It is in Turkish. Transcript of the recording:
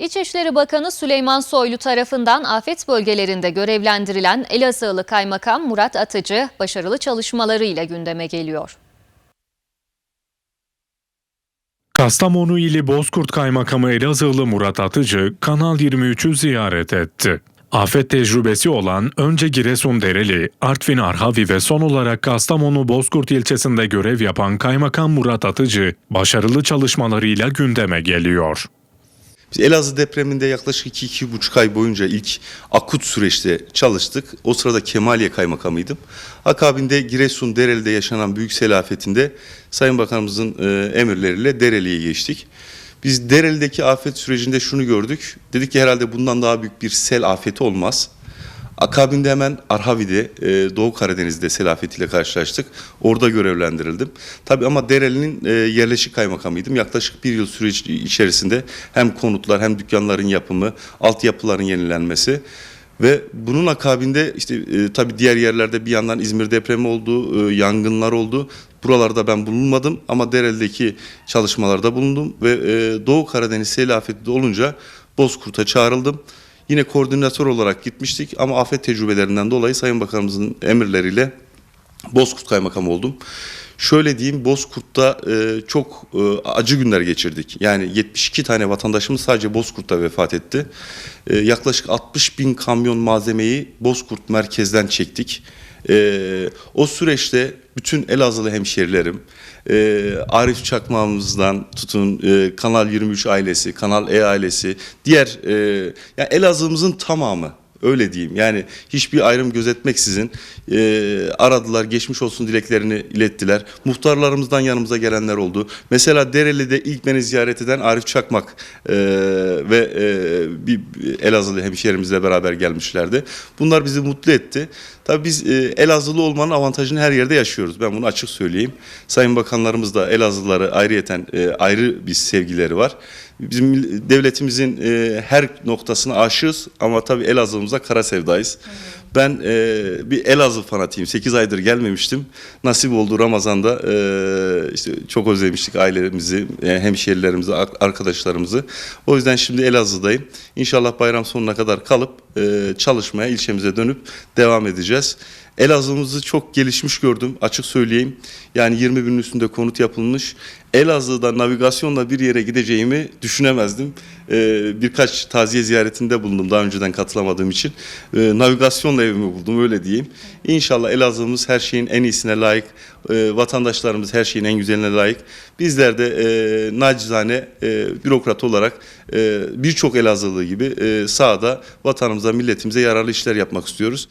İçişleri Bakanı Süleyman Soylu tarafından afet bölgelerinde görevlendirilen Elazığlı Kaymakam Murat Atıcı başarılı çalışmalarıyla gündeme geliyor. Kastamonu ili Bozkurt Kaymakamı Elazığlı Murat Atıcı Kanal 23'ü ziyaret etti. Afet tecrübesi olan önce Giresun Dereli, Artvin Arhavi ve son olarak Kastamonu Bozkurt ilçesinde görev yapan Kaymakam Murat Atıcı başarılı çalışmalarıyla gündeme geliyor. Biz Elazığ depreminde yaklaşık 2-2,5 ay boyunca ilk akut süreçte çalıştık. O sırada Kemaliye Kaymakamıydım. Akabinde Giresun Dereli'de yaşanan büyük sel afetinde Sayın Bakanımızın e, emirleriyle Dereli'ye geçtik. Biz Dereli'deki afet sürecinde şunu gördük. Dedik ki herhalde bundan daha büyük bir sel afeti olmaz. Akabinde hemen Arhavi'de, e, Doğu Karadeniz'de sel afetiyle karşılaştık. Orada görevlendirildim. Tabii ama Dereli'nin e, yerleşik kaymakamıydım. Yaklaşık bir yıl süreç içerisinde hem konutlar hem dükkanların yapımı, altyapıların yenilenmesi ve bunun akabinde işte e, tabii diğer yerlerde bir yandan İzmir depremi oldu, e, yangınlar oldu. Buralarda ben bulunmadım ama Dereli'deki çalışmalarda bulundum ve e, Doğu Karadeniz sel olunca Bozkurt'a çağrıldım. Yine koordinatör olarak gitmiştik ama afet tecrübelerinden dolayı Sayın Bakanımızın emirleriyle Bozkurt Kaymakamı oldum. Şöyle diyeyim Bozkurt'ta e, çok e, acı günler geçirdik. Yani 72 tane vatandaşımız sadece Bozkurt'ta vefat etti. E, yaklaşık 60 bin kamyon malzemeyi Bozkurt merkezden çektik. E, o süreçte bütün Elazığlı hemşerilerim, e, Arif Çakmağımızdan tutun e, Kanal 23 ailesi, Kanal E ailesi, diğer e, yani Elazığ'ımızın tamamı öyle diyeyim. Yani hiçbir ayrım gözetmeksizin e, aradılar, geçmiş olsun dileklerini ilettiler. Muhtarlarımızdan yanımıza gelenler oldu. Mesela Dereli'de ilk beni ziyaret eden Arif Çakmak e, ve e, bir Elazığlı hemşehrimizle beraber gelmişlerdi. Bunlar bizi mutlu etti. Tabii biz e, Elazığlı olmanın avantajını her yerde yaşıyoruz. Ben bunu açık söyleyeyim. Sayın bakanlarımız da Elazığlıları ayrıyeten e, ayrı bir sevgileri var. Bizim devletimizin e, her noktasına aşığız ama tabii Elazığ'ımıza kara sevdayız. Ben e, bir Elazığ fanatiyim. 8 aydır gelmemiştim. Nasip oldu Ramazan'da e, işte çok özlemiştik ailemizi, e, hemşehrilerimizi, ar- arkadaşlarımızı. O yüzden şimdi Elazığ'dayım. İnşallah bayram sonuna kadar kalıp e, çalışmaya ilçemize dönüp devam edeceğiz. Elazığ'ımızı çok gelişmiş gördüm açık söyleyeyim. Yani 20 binin üstünde konut yapılmış. Elazığ'da navigasyonla bir yere gideceğimi düşünemezdim. Ee, birkaç taziye ziyaretinde bulundum daha önceden katılamadığım için. Ee, navigasyonla evimi buldum öyle diyeyim. İnşallah Elazığ'ımız her şeyin en iyisine layık. Ee, vatandaşlarımız her şeyin en güzeline layık. Bizler de e, nacizane e, bürokrat olarak e, birçok Elazığlı gibi e, sahada vatanımıza, milletimize yararlı işler yapmak istiyoruz.